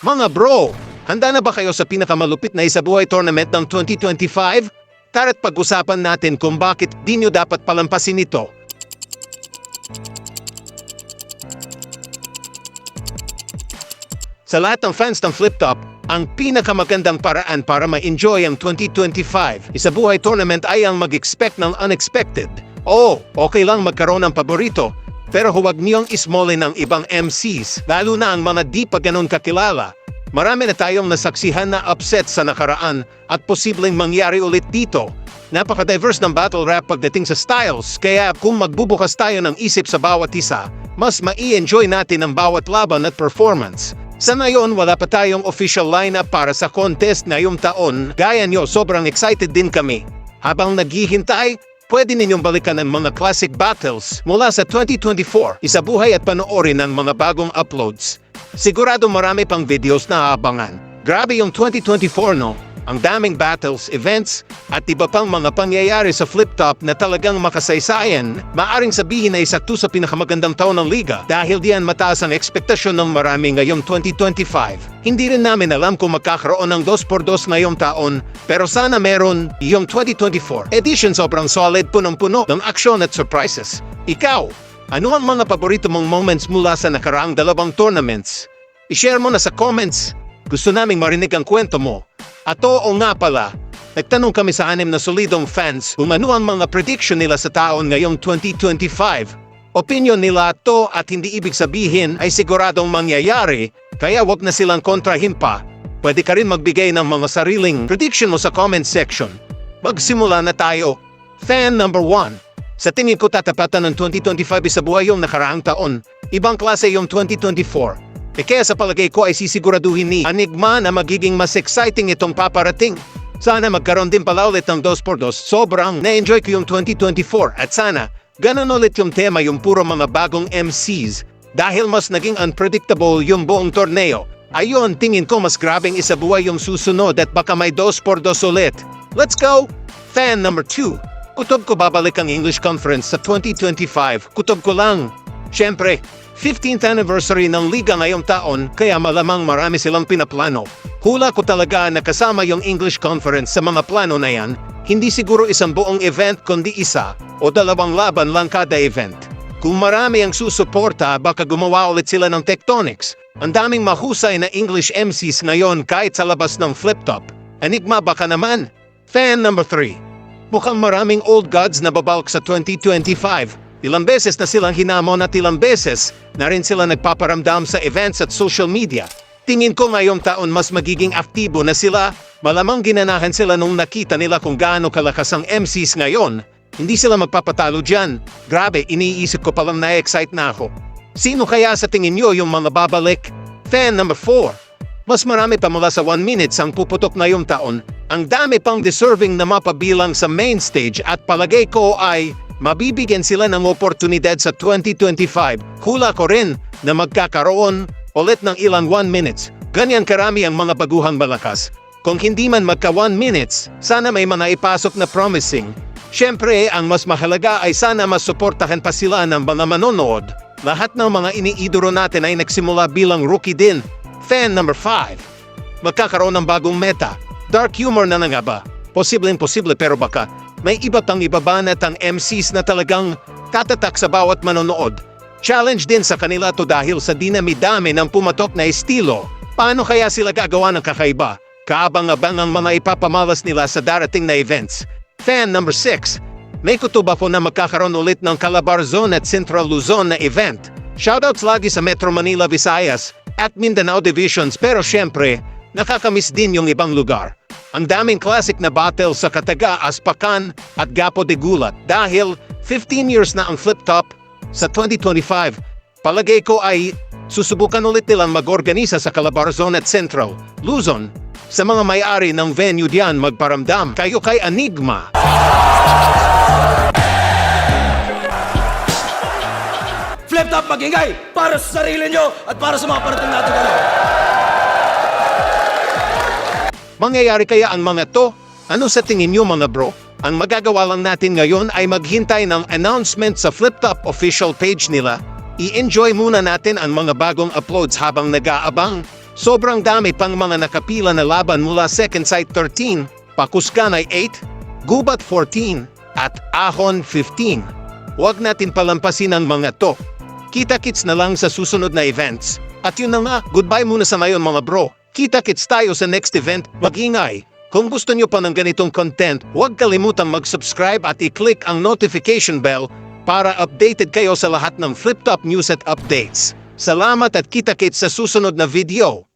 Mga bro, handa na ba kayo sa pinakamalupit na isabuhay tournament ng 2025? Tara't pag-usapan natin kung bakit di nyo dapat palampasin ito. Sa lahat ng fans ng Flip Top, ang pinakamagandang paraan para ma-enjoy ang 2025 isabuhay tournament ay ang mag-expect ng unexpected. Oo, okay lang magkaroon ng paborito, pero huwag niyong ismolin ang ibang MCs, lalo na ang mga di pa ganun kakilala. Marami na tayong nasaksihan na upset sa nakaraan at posibleng mangyari ulit dito. Napaka-diverse ng battle rap pagdating sa styles, kaya kung magbubukas tayo ng isip sa bawat isa, mas mai-enjoy natin ang bawat laban at performance. Sa ngayon, wala pa tayong official lineup para sa contest ngayong taon. Gaya nyo, sobrang excited din kami. Habang naghihintay, pwede ninyong balikan ang mga classic battles mula sa 2024. Isabuhay at panoorin ang mga bagong uploads. Sigurado marami pang videos na aabangan. Grabe yung 2024 no? Ang daming battles, events, at iba pang mga pangyayari sa flip top na talagang makasaysayan, maaring sabihin na isa to sa pinakamagandang taon ng liga dahil diyan mataas ang ekspektasyon ng marami ngayong 2025. Hindi rin namin alam kung magkakaroon ng 2x2 ngayong taon, pero sana meron yung 2024 edition sobrang solid punong-puno ng aksyon at surprises. Ikaw, ano ang mga paborito mong moments mula sa nakaraang dalawang tournaments? I-share mo na sa comments. Gusto naming marinig ang kwento mo. At oo nga pala, nagtanong kami sa anim na solidong fans kung ano ang mga prediction nila sa taon ngayong 2025. Opinion nila to at hindi ibig sabihin ay siguradong mangyayari, kaya wag na silang kontrahin pa. Pwede ka rin magbigay ng mga sariling prediction mo sa comment section. Magsimula na tayo. Fan number 1. Sa tingin ko tatapatan ng 2025 sa buhay yung nakaraang taon. Ibang klase yung 2024. E kaya sa palagay ko ay sisiguraduhin ni Enigma na magiging mas exciting itong paparating. Sana magkaroon din pala ulit ng 2x2. Sobrang na-enjoy ko yung 2024 at sana ganun ulit yung tema yung puro mga bagong MCs dahil mas naging unpredictable yung buong torneo. Ayun, tingin ko mas grabing isabuhay yung susunod at baka may 2x2 ulit. Let's go! Fan number 2. Kutob ko babalik ang English Conference sa 2025. Kutob ko lang. Siyempre, 15th anniversary ng liga ngayong taon kaya malamang marami silang pinaplano. Hula ko talaga na kasama yung English Conference sa mga plano na yan, hindi siguro isang buong event kundi isa o dalawang laban lang kada event. Kung marami ang susuporta, baka gumawa ulit sila ng tectonics. Ang daming mahusay na English MCs ngayon kahit sa labas ng flip-top. Enigma baka naman. Fan number 3. Mukhang maraming old gods na babalk sa 2025. Ilang beses na silang hinamon at ilang beses na rin sila nagpaparamdam sa events at social media. Tingin ko ngayong taon mas magiging aktibo na sila. Malamang ginanahan sila nung nakita nila kung gaano kalakas ang MCs ngayon. Hindi sila magpapatalo dyan. Grabe, iniisip ko palang na-excite na ako. Sino kaya sa tingin nyo yung mga babalik? Fan number 4. Mas marami pa mula sa 1 minutes ang puputok na yung taon. Ang dami pang deserving na mapabilang sa main stage at palagay ko ay mabibigyan sila ng oportunidad sa 2025. Hula ko rin na magkakaroon ulit ng ilang 1 minutes. Ganyan karami ang mga baguhang malakas. Kung hindi man magka 1 minutes, sana may mga ipasok na promising. Siyempre, ang mas mahalaga ay sana masuportahan pa sila ng mga manonood. Lahat ng mga iniidolo natin ay nagsimula bilang rookie din. Fan number 5. Magkakaroon ng bagong meta. Dark humor na nga ba? Posibleng posible pero baka may iba pang ibabanat ang MCs na talagang tatatak sa bawat manonood. Challenge din sa kanila to dahil sa dinami-dami ng pumatok na estilo. Paano kaya sila gagawa ng kakaiba? Kaabang-abang ang mga ipapamalas nila sa darating na events. Fan number 6. May kutuba po na magkakaroon ulit ng Calabar Zone at Central Luzon na event. Shoutouts lagi sa Metro Manila, Visayas at Mindanao Divisions pero syempre, nakakamiss din yung ibang lugar. Ang daming classic na battle sa Kataga, Aspakan at Gapo de Gulat dahil 15 years na ang flip-top sa 2025. Palagay ko ay susubukan ulit nilang mag-organisa sa Calabarzon at Central, Luzon. Sa mga may-ari ng venue diyan magparamdam kayo kay Enigma. Flip top magingay para sa sarili nyo at para sa mga parating natin. Mangyayari kaya ang mga to? Ano sa tingin nyo mga bro? Ang magagawa lang natin ngayon ay maghintay ng announcement sa FlipTop official page nila. I-enjoy muna natin ang mga bagong uploads habang nag-aabang. Sobrang dami pang mga nakapila na laban mula Second Sight 13, Pakuskanay 8, Gubat 14, at Ahon 15. Huwag natin palampasin ang mga to. Kita-kits na lang sa susunod na events. At yun na nga, goodbye muna sa ngayon mga bro. Kita-kits tayo sa next event. Mag-ingay. Kung gusto nyo pa ng ganitong content, huwag kalimutang mag-subscribe at i-click ang notification bell para updated kayo sa lahat ng flip-top news at updates. Salamat at kita-kits sa susunod na video.